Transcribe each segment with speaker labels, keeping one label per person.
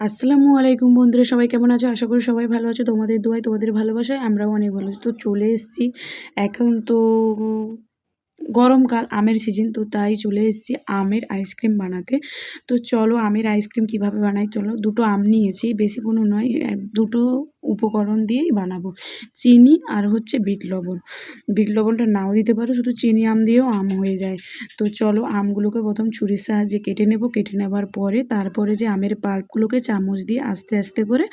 Speaker 1: আসসালামু আলাইকুম বন্ধুরা, সবাই কেমন আছো? আশা করি সবাই ভালো আছে। তোমাদের দোয়ায়, তোমাদের ভালোবাসায় আমরাও অনেক ভালো আছি। তো চলে এসেছি। এখন তো গরমকাল আমের সিজন তো তাই চলে এসেছি আমের আইসক্রিম বানাতে। তো চলো আমের আইসক্রিম কীভাবে বানাই? চলো দুটো আম নিয়েছি, বেশি কোনো নয় দুটো উপকরণ দিয়েই বানাবো। চিনি আর হচ্ছে বিট লবণ। বিট লবণটা নাও দিতে পারো, শুধু চিনি আম দিয়েও আম হয়ে যায়। তো চলো আমগুলোকে প্রথম ছুরির সাহায্যে কেটে নেব। কেটে নেবার পরে তারপরে যে আমের পাল্পগুলোকে চামচ দিয়ে আস্তে আস্তে করে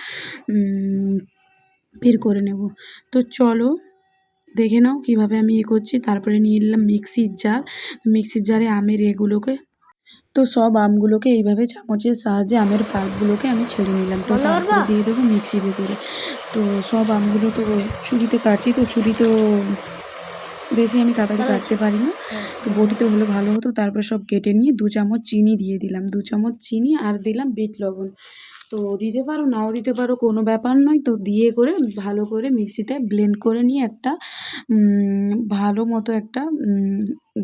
Speaker 1: বের করে নেব। তো চলো দেখে নাও কীভাবে আমি ইয়ে করছি। তারপরে নিয়ে নিলাম মিক্সির জার। মিক্সির জারে আমের এগুলোকে তো সব আমগুলোকে এইভাবে চামচের সাহায্যে আমের পাকগুলোকে আমি ছেড়ে নিলাম। তো তারপরে দিয়ে দেবো মিক্সি ভেতরে। তো সব আমগুলো তো ছুরিতে কাটছি তো ছুরি তো বেশি আমি তাড়াতাড়ি কাটতে পারি না। তো বটিতে হলে ভালো হতো তারপর সব কেটে নিয়ে দু চামচ চিনি দিয়ে দিলাম। দু চামচ চিনি আর দিলাম বিট লবণ। তো দিতে পারো নাও দিতে পারো কোনো ব্যাপার নয়। তো দিয়ে করে ভালো করে মিক্সিতে ব্লেন্ড করে নিয়ে একটা ভালো মতো একটা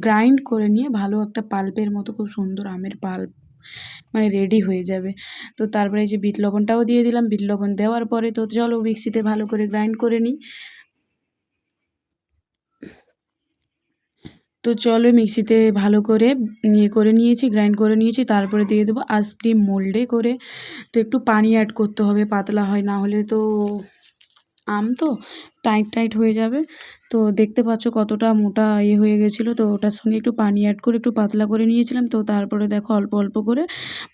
Speaker 1: গ্রাইন্ড করে নিয়ে ভালো একটা পাল্পের মতো খুব সুন্দর আমের পাল্প মানে রেডি হয়ে যাবে। তো তারপরে এই যে বিট লবণটাও দিয়ে দিলাম। বিট লবণ দেওয়ার পরে তো চলো মিক্সিতে ভালো করে গ্রাইন্ড করে নিই। তো চলো মিক্সিতে ভালো করে নিয়ে করে নিয়েছি গ্রাইন্ড করে নিয়েছি, তারপরে দিয়ে দেবো আইসক্রিম মোল্ডে করে। তো একটু পানি অ্যাড করতে হবে, পাতলা হয়, না হলে তো আম তো। টাইট টাইট হয়ে যাবে। তো দেখতে পাচ্ছ কতটা মোটা ইয়ে হয়ে গেছিল। তো ওটার সঙ্গে একটু পানি অ্যাড করে, একটু পাতলা করে নিয়েছিলাম। তো তারপরে দেখো অল্প অল্প করে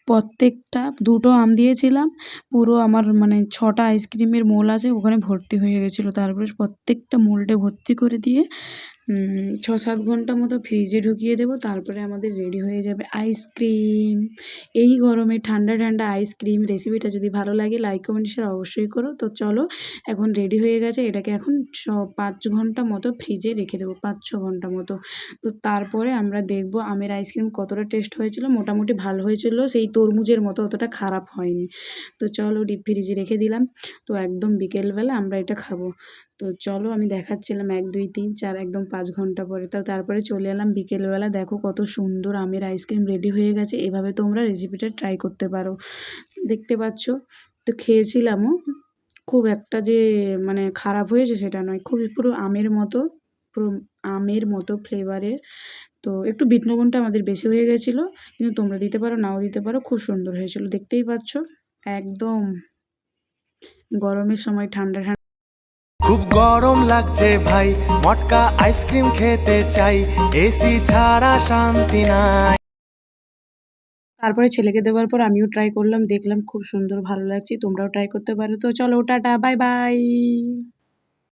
Speaker 1: প্রত্যেকটা দুটো আম দিয়েছিলাম। পুরো আমার মানে ছটা আইসক্রিমের মোল আছে, ওখানে ভর্তি হয়ে গেছিল। তারপরে প্রত্যেকটা মোলটে ভর্তি করে দিয়ে ছ সাত ঘণ্টা মতো ফ্রিজে ঢুকিয়ে দেবো। তারপরে আমাদের রেডি হয়ে যাবে আইসক্রিম এই গরমে ঠান্ডা ঠান্ডা আইসক্রিম রেসিপিটা যদি ভালো লাগে লাইক কমেন্ট শেয়ার অবশ্যই করো। তো চলো, এখন রেডি হয়ে গেছে। এটাকে এখন পাঁচ ঘণ্টা মতো ফ্রিজে রেখে দেবো, পাঁচ, ছ ঘণ্টা মতো। তো তারপরে আমরা দেখব আমের আইসক্রিম কতটা টেস্ট হয়েছিল, মোটামুটি ভালো হয়েছিল, সেই তরমুজের মতো অতটা খারাপ হয়নি। তো চলো ডিপ ফ্রিজে রেখে দিলাম, তো একদম বিকেলবেলা আমরা এটা খাব। তো চলো আমি দেখাচ্ছিলাম এক, দুই, তিন, চার, একদম পাঁচ ঘণ্টা পরে। তো তারপরে চলে এলাম বিকেলবেলা দেখো কত সুন্দর আমের আইসক্রিম রেডি হয়ে গেছে, এভাবে তোমরা রেসিপিটা ট্রাই করতে পারো। দেখতে পাচ্ছ? তো খেয়েছিলামও খুব একটা যে মানে খারাপ হয়েছে সেটা নয়। খুবই পুরো আমের মতো, পুরো আমের মতো ফ্লেভারের তো একটু বিট লবণটা আমাদের বেশি হয়ে গেছিল, কিন্তু তোমরা দিতে পারো, নাও দিতে পারো, খুব সুন্দর হয়েছিল, দেখতেই পাচ্ছ। একদম গরমের সময় ঠান্ডা ঠান্ডা।
Speaker 2: খুব গরম লাগছে ভাই, মটকা আইসক্রিম খেতে চাই, এসি ছাড়া শান্তি নাই।
Speaker 1: তারপরে ছেলেকে দেওয়ার পর আমিও ট্রাই করলাম, দেখলাম খুব সুন্দর, ভালো লাগছে, তোমরাও ট্রাই করতে পারো। তো চলো, টাটা বাই বাই